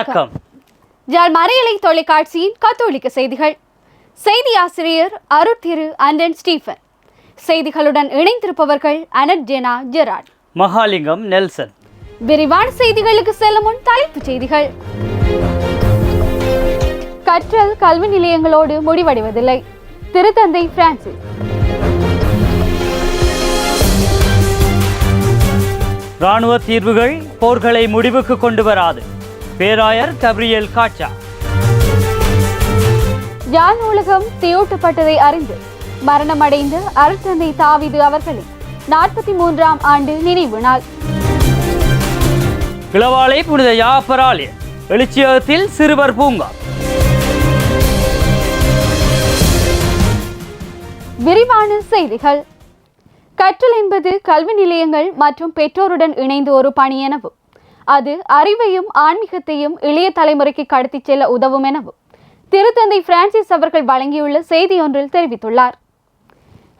வணக்கம். ஜால் மறையலை தொலைக்காட்சியின் கத்தோலிக்க செய்திகள். செய்தி ஆசிரியர் அருட்திரு அண்டன் ஸ்டீஃபன். செய்திகளுடன் இணைந்திருப்பவர்கள் அனட் ஜெனா ஜெராட். மகாலிங்கம் நெல்சன். விரிவான செய்திகளுக்கு செல்லும் முன் தலைப்புச் செய்திகள். கற்றல் கல்வி நிலையங்களோடு முடிவடைவதில்லை. திருத்தந்தை பிரான்சிஸ். இராணுவ தீர்வுகள் போர்களை முடிவுக்கு கொண்டு வராது. பேராயர் கப்ரியல் காச்சா யாழ் நூலகம் தீயூட்டப்பட்டதை அறிந்து மரணமடைந்த அருட்தந்தை தாவிது அவர்களின் நாற்பத்தி மூன்றாம் ஆண்டு நினைவு நாள். கிளவாலை புனித யாப்பராலய எழுச்சியகத்தில் சிறுவர் பூங்கா. விரிவான செய்திகள். கற்றல் என்பது கல்வி நிலையங்கள் மற்றும் பெற்றோருடன் இணைந்து ஒரு பணி எனவும் அது அறிவையும் ஆன்மீகத்தையும் இளைய தலைமுறைக்கு கடத்திச் செல்ல உதவும் எனவும் திருத்தந்தை பிரான்சிஸ் அவர்கள் வழங்கியுள்ள செய்தி ஒன்றில் தெரிவித்துள்ளார்.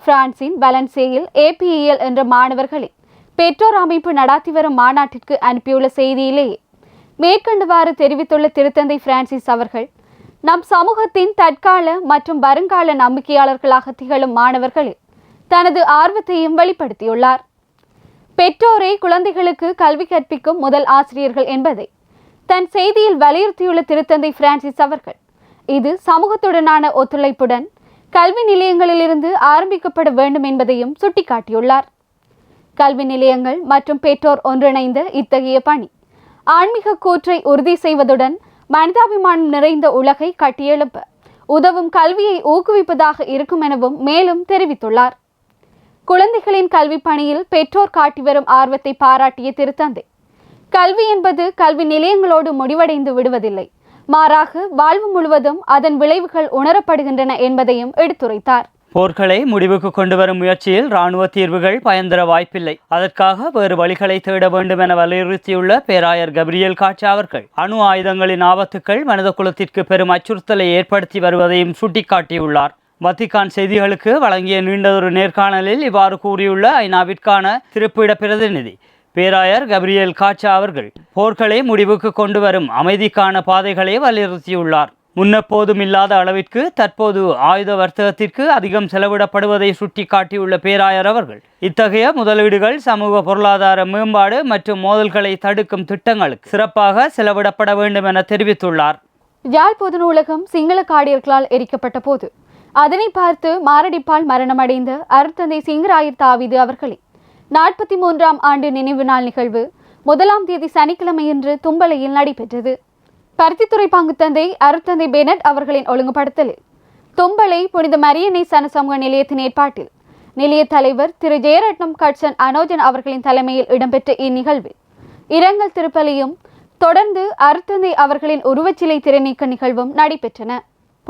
பிரான்சின் வலன்சேயில் ஏபிஇஎல் என்ற மாணவர்களின் பெற்றோர் அமைப்பு நடாத்தி வரும் மாநாட்டிற்கு அனுப்பியுள்ள செய்தியிலேயே மேற்கண்டவாறு தெரிவித்துள்ள திருத்தந்தை பிரான்சிஸ் அவர்கள் நம் சமூகத்தின் தற்கால மற்றும் வருங்கால நம்பிக்கையாளர்களாக திகழும் மாணவர்களில் தனது ஆர்வத்தையும் வெளிப்படுத்தியுள்ளார். பெற்றோரே குழந்தைகளுக்கு கல்வி கற்பிக்கும் முதல் ஆசிரியர்கள் என்பதை தன் செய்தியில் வலியுறுத்தியுள்ள திருத்தந்தை பிரான்சிஸ் அவர்கள். இது சமூகத்துடனான ஒத்துழைப்புடன் கல்வி நிலையங்களிலிருந்து ஆரம்பிக்கப்பட வேண்டும் என்பதையும் சுட்டிக்காட்டியுள்ளார். கல்வி நிலையங்கள் மற்றும் பெற்றோர் ஒன்றிணைந்த இத்தகைய பணி ஆன்மீக கூற்றை உறுதி செய்வதுடன் மனிதாபிமானம் நிறைந்த உலகை கட்டியெழுப்ப உதவும் கல்வியை ஊக்குவிப்பதாக இருக்கும் எனவும் மேலும் தெரிவித்துள்ளார். குழந்தைகளின் கல்வி பணியில் பெற்றோர் காட்டி வரும் ஆர்வத்தை பாராட்டிய திருத்தந்தை கல்வி என்பது கல்வி நிலையங்களோடு முடிவடைந்து விடுவதில்லை. மாறாக வாழ்வு முழுவதும் அதன் விளைவுகள் உணரப்படுகின்றன என்பதையும் எடுத்துரைத்தார். போர்களை முடிவுக்கு கொண்டு வரும் முயற்சியில் இராணுவ தீர்வுகள் பயன்தர வாய்ப்பில்லை. அதற்காக வேறு வழிகளை தேட வேண்டும் என வலியுறுத்தியுள்ள பேராயர் கபிரியல் காட்சி அவர்கள் அணு ஆயுதங்களின் ஆபத்துக்கள் மனித குலத்திற்கு பெரும் அச்சுறுத்தலை ஏற்படுத்தி வருவதையும் சுட்டிக்காட்டியுள்ளார். வத்திகான் செய்திகளுக்கு வழங்கிய நீண்டதொரு நேர்காணலில் இவ்வாறு கூறியுள்ள ஐநாவிற்கான திருப்பிட பிரதிநிதி பேராயர் கப்ரியல் காட்சா அவர்கள். போர்களை முடிவுக்கு கொண்டு வரும் அமைதிக்கான பாதைகளை வலியுறுத்தியுள்ளார். முன்னெப்போதும் இல்லாத அளவிற்கு தற்போது ஆயுத வர்த்தகத்திற்கு அதிகம் செலவிடப்படுவதை சுட்டிக்காட்டியுள்ள பேராயர் அவர்கள் இத்தகைய முதலீடுகள் சமூக பொருளாதார மேம்பாடு மற்றும் மோதல்களை தடுக்கும் திட்டங்களுக்கு சிறப்பாக செலவிடப்பட வேண்டும் என தெரிவித்துள்ளார். யாழ் பொது நூலகம் சிங்கள காடியர்களால் எரிக்கப்பட்ட போது அதனை பார்த்து மாரடைப்பால் மரணமடைந்த அருட்தந்தை சிங்கராயர் தாவிது அவர்களே நாற்பத்தி மூன்றாம் ஆண்டு நினைவு நாள் நிகழ்வு முதலாம் தேதி சனிக்கிழமையன்று தும்பலையில் நடைபெற்றது. பருத்தித்துறை பங்குத்தந்தை அருத்தந்தை பெனட் அவர்களின் ஒழுங்குபடுத்தலில் தும்பலை புனித மரியனை சனசமூக நிலையத்தின் ஏற்பாட்டில் நிலைய தலைவர் திரு ஜெயரட்னம் கட்சன் அனோஜன் அவர்களின் தலைமையில் இடம்பெற்ற இந்நிகழ்வில் இரங்கல் திருப்பலியும் தொடர்ந்து அருத்தந்தை அவர்களின் உருவச்சிலை திறநீக்க நிகழ்வும் நடைபெற்றன.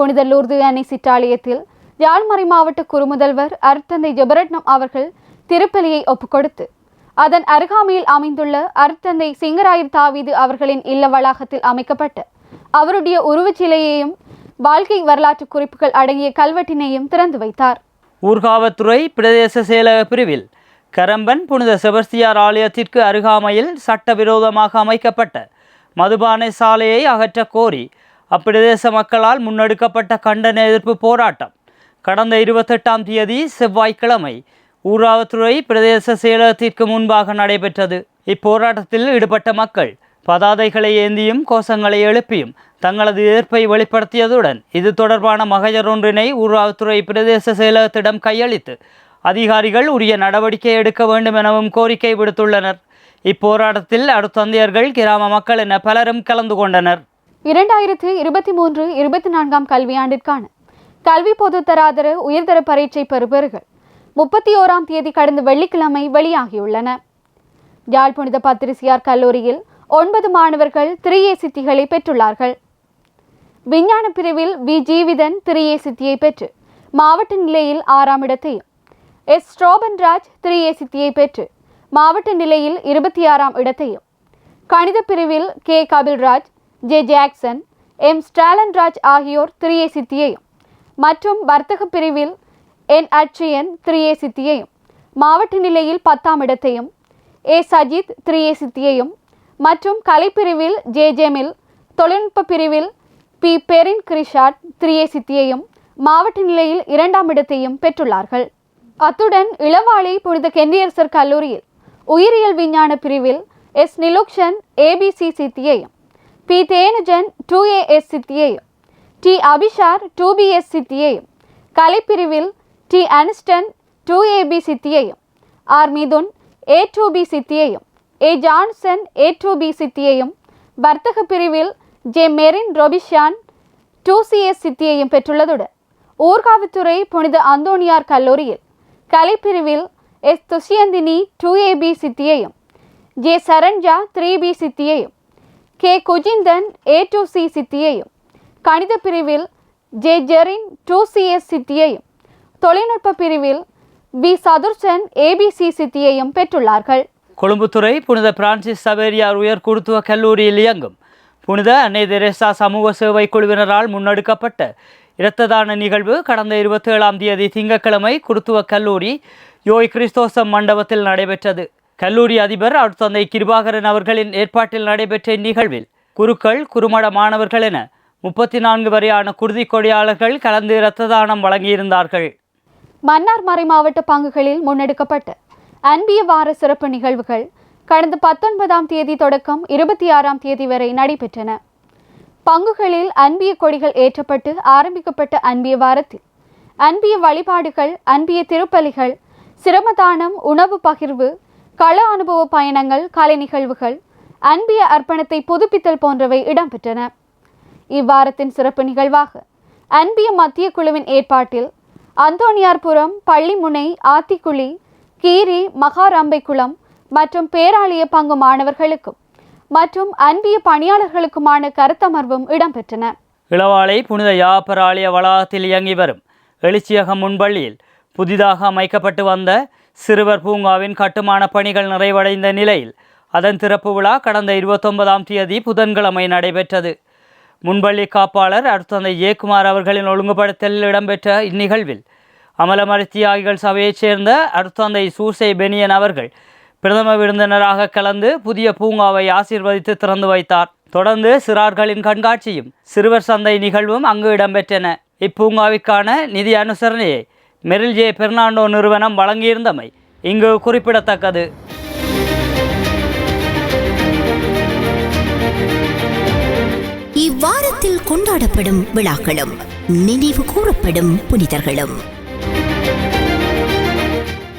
புனித லூர்து அணை சிற்றாலயத்தில் யாழ்மறை மாவட்ட குறுமுதல்வர் அருத்தந்தை ஜெபரட்னம் அவர்கள் திருப்பலியை ஒப்புக்கொடுத்து அதன் அருகாமையில் அமைந்துள்ள அருத்தந்தை சிங்கராயர் தாவீது அவர்களின் இல்ல வளாகத்தில் அமைக்கப்பட்ட அவருடைய உருவச்சிலையையும் வாழ்க்கை வரலாற்று குறிப்புகள் அடங்கிய கல்வெட்டினையும் திறந்து வைத்தார். ஊர்காவத்துறை பிரதேச செயலக பிரிவில் கரம்பன் புனித செபஸ்தியார் ஆலயத்திற்கு அருகாமையில் சட்டவிரோதமாக அமைக்கப்பட்ட மதுபானை சாலையை அகற்றக் கோரி அப்பிரதேச மக்களால் முன்னெடுக்கப்பட்ட கண்டன எதிர்ப்பு போராட்டம். கடந்த இருபத்தெட்டாம் தேதி செவ்வாய்க்கிழமை ஊராவத்துறை பிரதேச செயலகத்திற்கு முன்பாக நடைபெற்றது. இப்போராட்டத்தில் ஈடுபட்ட மக்கள் பதாதைகளை ஏந்தியும் கோஷங்களை எழுப்பியும் தங்களது எதிர்ப்பை வெளிப்படுத்தியதுடன் இது தொடர்பான மகஜர் ஒன்றினை ஊராவத்துறை பிரதேச செயலகத்திடம் கையளித்து அதிகாரிகள் உரிய நடவடிக்கை எடுக்க வேண்டும் எனவும் கோரிக்கை விடுத்துள்ளனர். இப்போராட்டத்தில் அடுத்தந்தையர்கள் கிராம மக்கள் என பலரும் கலந்து கொண்டனர். இரண்டாயிரத்து இருபத்தி மூன்று இருபத்தி நான்காம் கல்வியாண்டிற்கான கல்வி பொதுத்தராதர உயர்தர பரீட்சை பெறுபவர்கள் முப்பத்தி ஓராம் தேதி கடந்த வெள்ளிக்கிழமை வெளியாகியுள்ளன. யாழ் புனித பத்திரிசியார் கல்லூரியில் ஒன்பது மாணவர்கள் திரியே சித்திகளை பெற்றுள்ளார்கள். விஞ்ஞான பிரிவில் வி. ஜீவிதன் திரியே சித்தியை பெற்று மாவட்ட நிலையில் ஆறாம் இடத்தையும் எஸ். ஸ்ட்ரோபன்ராஜ் திரியே சித்தியை பெற்று மாவட்ட நிலையில் இருபத்தி ஆறாம் இடத்தையும் கணித பிரிவில் K. Kapilraj J Jackson M Stalinraj ஆகியோர் திரியே சித்தியையும் மற்றும் வர்த்தக பிரிவில் என் அட்சியன் திரியே சித்தியையும் மாவட்ட நிலையில் பத்தாம் இடத்தையும் ஏ சஜித் திரியே சித்தியையும் மற்றும் கலைப்பிரிவில் ஜே ஜெமில் தொழில்நுட்ப பிரிவில் பி பெரின் கிரிஷாட் த்ரீஏ சித்தியையும் மாவட்ட நிலையில் இரண்டாம் இடத்தையும் பெற்றுள்ளார்கள். அத்துடன் இளவாளி புனித கென்னியரசர் கல்லூரியில் உயிரியல் விஞ்ஞான பிரிவில் எஸ் நிலுக்ஷன் ஏபிசி சித்தியையும் பி தேனுஜன் டூ ஏஎஸ் சித்தியையும் டி அபிஷார் டூ பிஎஸ் சித்தியையும் கலைப்பிரிவில் D Aniston two AB சித்தியையும் R Mithun A two B சித்தியையும் A Johnson A two B சித்தியையும் வர்த்தக பிரிவில் J Merin Robishan two CS சித்தியையும் பெற்றுள்ளதுடன் ஊர்காவத்துறை புனித அந்தோனியார் கல்லூரியில் கலைப்பிரிவில் எஸ் துஷியந்தினி டூ ஏபி சித்தியையும் J Saranja three B சித்தியையும் K. Kujinthan A two C சித்தியையும் கணித பிரிவில் ஜே ஜெரின் டூ சிஎஸ் சித்தியையும் தொழில்நுட்ப பிரிவில் பி சதுர்சன் ஏபிசி சித்தியையும் பெற்றுள்ளார்கள். கொழும்புத்துறை புனித பிரான்சிஸ் சவேரியார் உயர் குருத்துவ கல்லூரியில் இயங்கும் புனித அன்னை தெரேசா சமூக சேவை குழுவினரால் முன்னெடுக்கப்பட்ட இரத்த தான நிகழ்வு கடந்த இருபத்தேழாம் தேதி திங்கட்கிழமை குருத்துவ கல்லூரி யோய் கிறிஸ்தோசம் மண்டபத்தில் நடைபெற்றது. கல்லூரி அதிபர் அடுத்தந்தை கிருபாகரன் அவர்களின் ஏற்பாட்டில் நடைபெற்ற இந்நிகழ்வில் குருக்கள் குறுமட மாணவர்கள் என முப்பத்தி நான்கு வரையான குருதி கொடியாளர்கள் கலந்து இரத்த தானம் வழங்கியிருந்தார்கள். மன்னார் மறை மாவட்ட பங்குகளில் முன்னெடுக்கப்பட்ட அன்பிய வார சிறப்பு நிகழ்வுகள் கடந்த பத்தொன்பதாம் தேதி தொடக்கம் இருபத்தி ஆறாம் தேதி வரை நடைபெற்றன. பங்குகளில் அன்பிய கொடிகள் ஏற்றப்பட்டு ஆரம்பிக்கப்பட்ட அன்பிய வாரத்தில் அன்பிய வழிபாடுகள் அன்பிய திருப்பலிகள் சிரமதானம் உணவு பகிர்வு கள அனுபவ பயணங்கள் கலை நிகழ்வுகள் அன்பிய அர்ப்பணத்தை புதுப்பித்தல் போன்றவை இடம்பெற்றன. இவ்வாரத்தின் சிறப்பு நிகழ்வாக அன்பிய மத்திய குழுவின் ஏற்பாட்டில் அந்தோணியார்புரம் பள்ளிமுனை ஆத்திக்குழி கீரி மகாராம்பைக்குளம் மற்றும் பேராளிய பங்கு மாணவர்களுக்கும் மற்றும் அன்பிய பணியாளர்களுக்குமான கருத்தமர்வும் இடம்பெற்றன. இளவாலை புனித யாப்பர் வளாகத்தில் இயங்கி வரும் எழுச்சியகம் முன்பள்ளியில் புதிதாக அமைக்கப்பட்டு வந்த சிறுவர் பூங்காவின் கட்டுமான பணிகள் நிறைவடைந்த நிலையில் அதன் திறப்பு விழா கடந்த இருபத்தொன்பதாம் தேதி புதன்கிழமை நடைபெற்றது. முன்பள்ளி காப்பாளர் அடுத்தந்தை ஜெயக்குமார் அவர்களின் ஒழுங்குபடுத்தலில் இடம்பெற்ற இந்நிகழ்வில் அமலமருத்தியாகிகள் சபையைச் சேர்ந்த அடுத்தந்தை சூசை பெனியன் அவர்கள் பிரதம விருந்தினராக கலந்து புதிய பூங்காவை ஆசீர்வதித்து திறந்து வைத்தார். தொடர்ந்து சிறார்களின் கண்காட்சியும் சிறுவர் சந்தை நிகழ்வும் அங்கு இடம்பெற்றன. இப்பூங்காவிற்கான நிதி அனுசரணையை மெரில் ஜே பெர்னாண்டோ நிறுவனம் வழங்கியிருந்தமை இங்கு குறிப்பிடத்தக்கது. இவ்வாரத்தில் கொண்டாடப்படும் விழாக்களும் நினைவு கூறப்படும் புனிதர்களும்.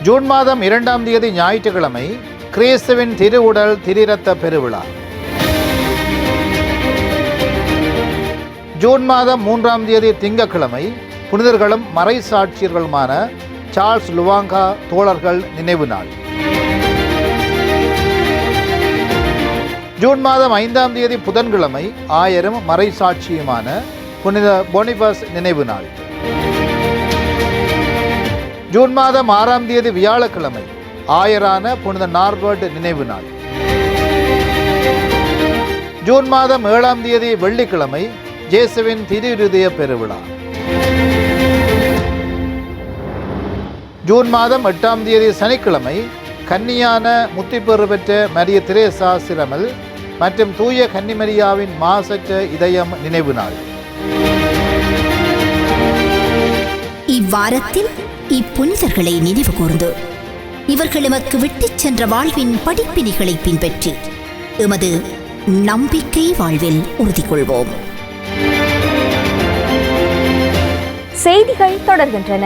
ஜூன் மாதம் இரண்டாம் தேதி ஞாயிற்றுக்கிழமை கிறிஸ்துவின் திருவுடல் திரிரத்த பெருவிழா. ஜூன் மாதம் மூன்றாம் தேதி திங்கட்கிழமை புனிதர்களும் மறை சாட்சியர்களுமான சார்ல்ஸ் லுவாங்கா தோழர்கள் நினைவு நாள். ஜூன் மாதம் ஐந்தாம் தேதி புதன்கிழமை ஆயரும் மறை சாட்சியுமான புனித பொனிபஸ் நினைவு நாள். ஜூன் மாதம் ஆறாம் தேதி வியாழக்கிழமை ஆயரான புனித நார்பர்ட் நினைவு நாள். ஜூன் மாதம் ஏழாம் தேதி வெள்ளிக்கிழமை ஜேசுவின் திருவிருதய பெருவிழா. ஜூன் மாதம் எட்டாம் தேதி சனிக்கிழமை கன்னியான முத்திப்பெறு பெற்ற மரிய திரேசா சிரமல் மற்றும் தூய கன்னிமரியாவின் மாசற்ற இதயம் நினைவு நாள். இவ்வாரத்தில் இப்புனிதர்களை நினைவு கூர்ந்து இவர்கள் எமக்கு விட்டுச் சென்ற வாழ்வின் படிப்பினைகளை பின்பற்றி எமது நம்பிக்கை வாழ்வில் உறுதி கொள்வோம் செய்திகள் தொடர்கின்றன.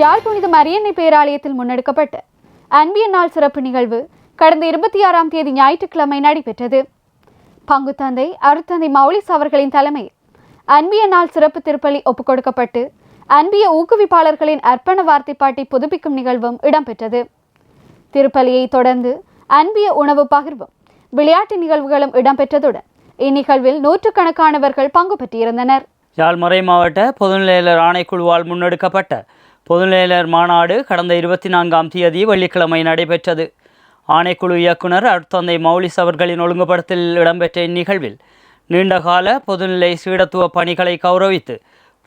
யாழ் புனித மரியன்னை பேராலயத்தில் முன்னெடுக்கப்பட்ட அன்பிய நாள் சிறப்பு நிகழ்வு கடந்த இருபத்தி ஆறாம் தேதி ஞாயிற்றுக்கிழமை நடைபெற்றது. பங்கு தந்தை அருத்தந்தை மௌலிஸ் அவர்களின் தலைமையில் அன்பிய நாள் சிறப்பு திருப்பலி ஒப்புக்கொடுக்கப்பட்டு அன்பிய ஊக்குவிப்பாளர்களின் அர்ப்பண வார்த்தை பாட்டை புதுப்பிக்கும் நிகழ்வும் இடம்பெற்றது. திருப்பலியை தொடர்ந்து அன்பிய உணவு பகிர்வும் விளையாட்டு நிகழ்வுகளும் இடம்பெற்றதுடன் இந்நிகழ்வில் நூற்றுக்கணக்கானவர்கள் பங்கு பெற்றிருந்தனர். யாழ்மறை மாவட்ட பொதுநிலையாளர் ஆணைக்குழுவால் முன்னெடுக்கப்பட்ட பொதுநிலையர் மாநாடு கடந்த இருபத்தி நான்காம் தேதி வெள்ளிக்கிழமை நடைபெற்றது. ஆணைக்குழு இயக்குனர் அடுத்தந்தை மௌலிஸ் அவர்களின் ஒழுங்குபடுத்தலில் இடம்பெற்ற இந்நிகழ்வில் நீண்டகால பொதுநிலை சீடத்துவ பணிகளை கௌரவித்து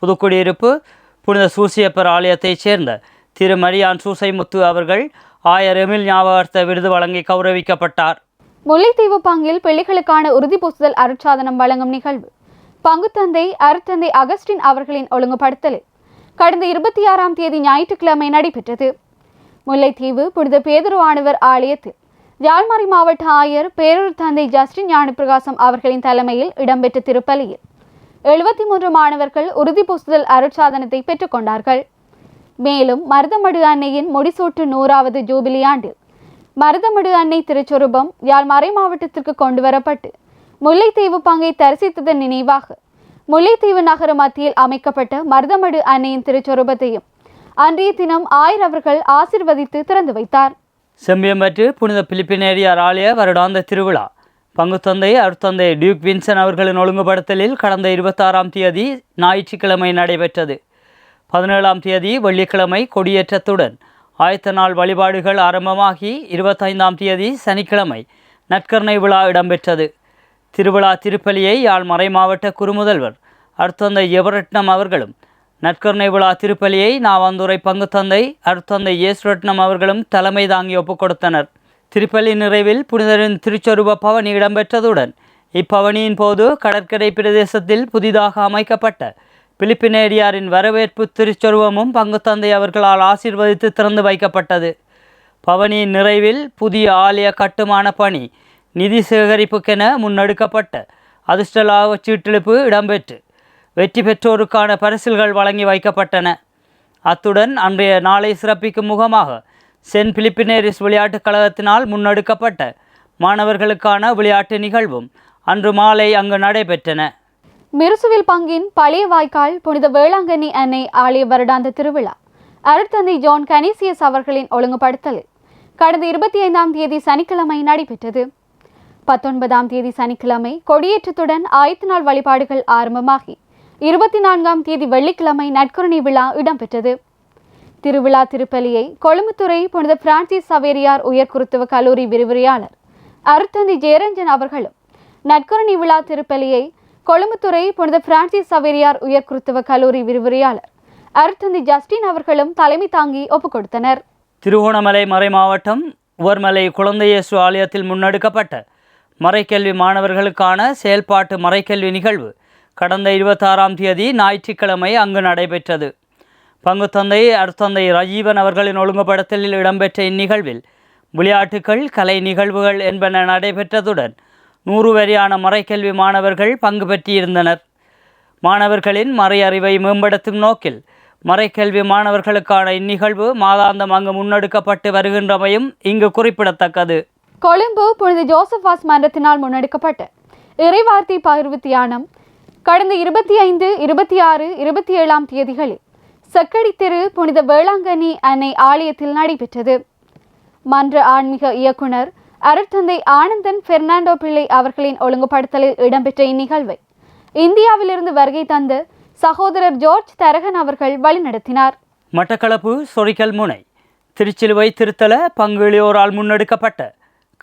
புதுக்குடியிருப்பு புனித சூசியப்பர் ஆலயத்தைச் சேர்ந்த திரு மரியான் சூசைமுத்து அவர்கள் ஆயர் எமில் ஞாபகார்த்த விருது வழங்கி கௌரவிக்கப்பட்டார். முல்லைத்தீவு பங்கில் பிள்ளைகளுக்கான உறுதி பூசுதல் அருட்சாதனம் வழங்கும் நிகழ்வு. பங்குத்தந்தை அருத்தந்தை அகஸ்டின் அவர்களின் ஒழுங்குபடுத்தலில் கடந்த இருபத்தி ஆறாம் தேதி ஞாயிற்றுக்கிழமை நடைபெற்றது. முல்லைத்தீவு புனித பேதுருவானவர் ஆலயத்தில் யாழ்மாரி மாவட்ட ஆயர் பேரூர் தந்தை ஜஸ்டின் ஞானப்பிரகாசம் அவர்களின் தலைமையில் இடம்பெற்ற திருப்பலியில் எழுபத்தி மூன்று மாணவர்கள் உறுதி பூசுதல் அருட்சாதனத்தை பெற்றுக்கொண்டார்கள் மேலும் மருதமடு அன்னையின் முடிசூட்டு நூறாவது ஜூபிலி ஆண்டில் மருதமடு அன்னை திருச்சொரூபம் யாழ் மறை மாவட்டத்திற்கு கொண்டு வரப்பட்டு முல்லைத்தீவு பங்கை தரிசித்ததன் நினைவாக முல்லைத்தீவு நகர மத்தியில் அமைக்கப்பட்ட மருதமடு அன்னையின் திருச்சொரூபத்தையும் அன்றைய தினம் ஆயர் அவர்கள் ஆசிர்வதித்து திறந்து வைத்தார். செம்பியம்பற்று புனித பிலிப்பினேரியார் ஆலய வருடாந்த திருவிழா. பங்குத்தந்தை அருத்தந்தை டியூக் வின்சன் அவர்களின் ஒழுங்குபடுத்தலில் கடந்த இருபத்தாறாம் தேதி ஞாயிற்றுக்கிழமை நடைபெற்றது. பதினேழாம் தேதி வெள்ளிக்கிழமை கொடியேற்றத்துடன் ஆயத்த நாள் வழிபாடுகள் ஆரம்பமாகி இருபத்தைந்தாம் தேதி சனிக்கிழமை நற்கருணை விழா இடம்பெற்றது. திருவிழா திருப்பலியை யாழ் மறை மாவட்ட குறுமுதல்வர் அருத்தந்தை எவரட்னம் அவர்களும் நற்கருணை விழா திருப்பலியை நாவாந்துறை பங்குத்தந்தை அருத்தந்தை இயேசுரட்னம் அவர்களும் தலைமை தாங்கி ஒப்புக் கொடுத்தனர். திருப்பலி நிறைவில் புனிதரின் திருச்சொரூப பவனி இடம்பெற்றதுடன் இப்பவனியின் போது கடற்கரை பிரதேசத்தில் புதிதாக அமைக்கப்பட்ட பிலிப்பினேரியாரின் வரவேற்பு திருச்சொருவமும் பங்குத்தந்தை அவர்களால் ஆசீர்வதித்து திறந்து வைக்கப்பட்டது. பவனியின் நிறைவில் புதிய ஆலய கட்டுமான பணி நிதி சேகரிப்புக்கென முன்னெடுக்கப்பட்ட அதிர்ஷ்டலாக சீட்டெழுப்பு இடம்பெற்று வெற்றி பெற்றோருக்கான பரிசில்கள் வழங்கி வைக்கப்பட்டன. அத்துடன் அன்றைய நாளை சிறப்பிக்கும் முகமாக சென்ட் பிலிப்பினேரிஸ் விளையாட்டுக் கழகத்தினால் முன்னெடுக்கப்பட்ட மாணவர்களுக்கான விளையாட்டு நிகழ்வும் அன்று மாலை அங்கு நடைபெற்றன. மிருசுவில் பங்கின் பழைய வாய்க்கால் புனித வேளாங்கண்ணி அன்னை ஆலய வருடாந்த திருவிழா அருட்தந்தை ஜான் கனீசியஸ் அவர்களின் ஒழுங்குபடுத்தலில் கடந்த இருபத்தி ஐந்தாம் தேதி சனிக்கிழமை நடைபெற்றது. பத்தொன்பதாம் தேதி சனிக்கிழமை கொடியேற்றத்துடன் ஆயத்த நாள் வழிபாடுகள் ஆரம்பமாகி. இருபத்தி நான்காம் தேதி வெள்ளிக்கிழமை நட்கருணை விழா இடம்பெற்றது. திருவிழா திருப்பலியை கொழும்புத்துறை புனித பிரான்சிஸ் சவேரியார் உயர்குருத்துவ கல்லூரி விரிவுரையாளர் அருத்தந்தி ஜெயரஞ்சன் அவர்களும் நட்கருணை விழா திருப்பலியை கொழும்புத்துறை புனித பிரான்சிஸ் சவேரியார் உயர்குருத்துவ கல்லூரி விரிவுரையாளர் அருத்தந்தி ஜஸ்டின் அவர்களும் தலைமை தாங்கி ஒப்புக் கொடுத்தனர். திருகோணமலை மறை மாவட்டம் உவர்மலை குழந்தையேசு ஆலயத்தில் முன்னெடுக்கப்பட்ட மறைக்கல்வி மாணவர்களுக்கான செயல்பாட்டு மறைக்கல்வி நிகழ்வு கடந்த இருபத்தாறாம் தேதி ஞாயிற்றுக்கிழமை அங்கு நடைபெற்றது. பங்குத்தந்தை அருத்தந்தை ரஜீவன் அவர்களின் ஒழுங்குபடத்தில் இடம்பெற்ற இந்நிகழ்வில் விளையாட்டுகள் கலை நிகழ்வுகள் என்பன நடைபெற்றதுடன் நூறு வரையான மறைக்கல்வி மாணவர்கள் பங்கு பெற்றிருந்தனர். மாணவர்களின் மறை அறிவை மேம்படுத்தும் நோக்கில் மறைக்கல்வி மாணவர்களுக்கான இந்நிகழ்வு மாதாந்தம் அங்கு முன்னெடுக்கப்பட்டு வருகின்றமையும் இங்கு குறிப்பிடத்தக்கது. கொழும்பு புனித ஜோசபாஸ் மன்றத்தினால் முன்னெடுக்கப்பட்ட இறைவார்த்தை பகிர்வு தியானம் கடந்த இருபத்தி ஐந்து இருபத்தி ஆறு இருபத்தி ஏழாம் தேதிகளில் செக்கடி தெரு புனித வேளாங்கண்ணி அன்னை ஆலயத்தில் நடைபெற்றது. மன்ற ஆன்மீக இயக்குனர் அருட்தந்தை ஆனந்தன் பெர்னாண்டோ பிள்ளை அவர்களின் ஒழுங்குபடுத்தலில் இடம்பெற்ற இந்நிகழ்வை இந்தியாவிலிருந்து வருகை தந்த சகோதரர் ஜோர்ஜ் தரகன் அவர்கள் வழிநடத்தினார். மட்டக்களப்பு சொரிக்கல் முனை திருச்சிலுவை திருத்தல பங்குளியோரால் முன்னெடுக்கப்பட்ட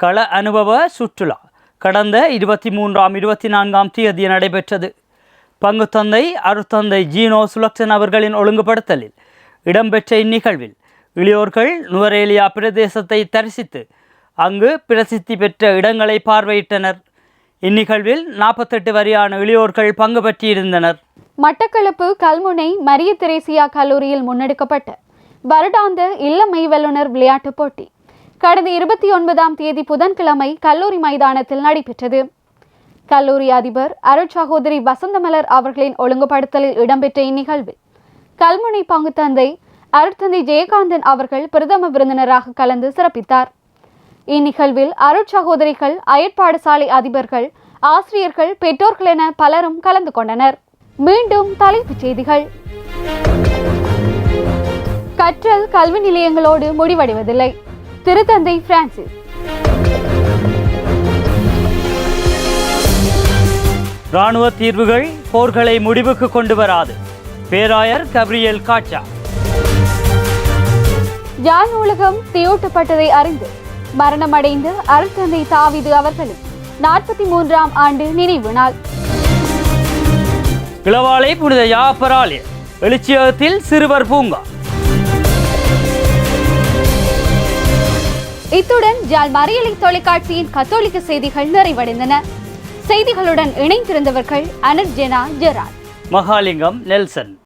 கள அனுபவ சுற்றுலா. கடந்த இருபத்தி மூன்றாம் இருபத்தி நான்காம் தேதி நடைபெற்றது பங்குத்தந்தை அருத்தந்தை ஜீனோ சுலக்ஷன் அவர்களின் ஒழுங்குபடுத்தலில் இடம்பெற்ற இந்நிகழ்வில் இளையோர்கள் நுவரேலியா பிரதேசத்தை தரிசித்து அங்கு பிரசித்தி பெற்ற இடங்களை பார்வையிட்டனர். இந்நிகழ்வில் நாற்பத்தெட்டு வரியான இளையோர்கள் பங்கு பற்றியிருந்தனர் மட்டக்களப்பு கல்முனை மரிய தெரேசியா கல்லூரியில் முன்னெடுக்கப்பட்ட வருடாந்த இல்லமை வல்லுனர் விளையாட்டுப் போட்டி. கடந்த இருபத்தி ஒன்பதாம் தேதி புதன்கிழமை கல்லூரி மைதானத்தில் நடைபெற்றது. கல்லூரி அதிபர் அருட்சகோதரி வசந்தமலர் அவர்களின் ஒழுங்குபடுத்தலில் இடம்பெற்ற இந்நிகழ்வில் கல்முனை பங்குத்தந்தை அருட்தந்தை ஜெயகாந்தன் அவர்கள் பிரதம விருந்தினராக கலந்து சிறப்பித்தார். இந்நிகழ்வில் அருட்சகோதரிகள் அயற்பாடு அயற்பாடசாலை அதிபர்கள் ஆசிரியர்கள் பெற்றோர்கள் என பலரும் கலந்து கொண்டனர். மீண்டும் தலைப்புச் செய்திகள். கற்றல் கல்வி நிலையங்களோடு முடிவடைவதில்லை. திருத்தந்தை பிரான்சிஸ். இராணுவ தீர்வுகள் போர்களை முடிவுக்கு கொண்டு வராது. பேராயர் கப்ரியல் காச்சா யாழ் நூலகம் தீயூட்டப்பட்டதை அறிந்து மரணமடைந்த அருட்தந்தை தாவிது அவர்களின் நாற்பத்தி மூன்றாம் ஆண்டு நினைவு நாள். இளவாலை புனித யாப்பராலய எழுச்சியகத்தில் சிறுவர் பூங்கா. இத்துடன் ஜால் மறியலை தொலைக்காட்சியின் கத்தோலிக்க செய்திகள் நிறைவடைந்தன. செய்திகளுடன் இணைந்திருந்தவர்கள் அனர்ஜெனா ஜெரால் மகாலிங்கம் நெல்சன்.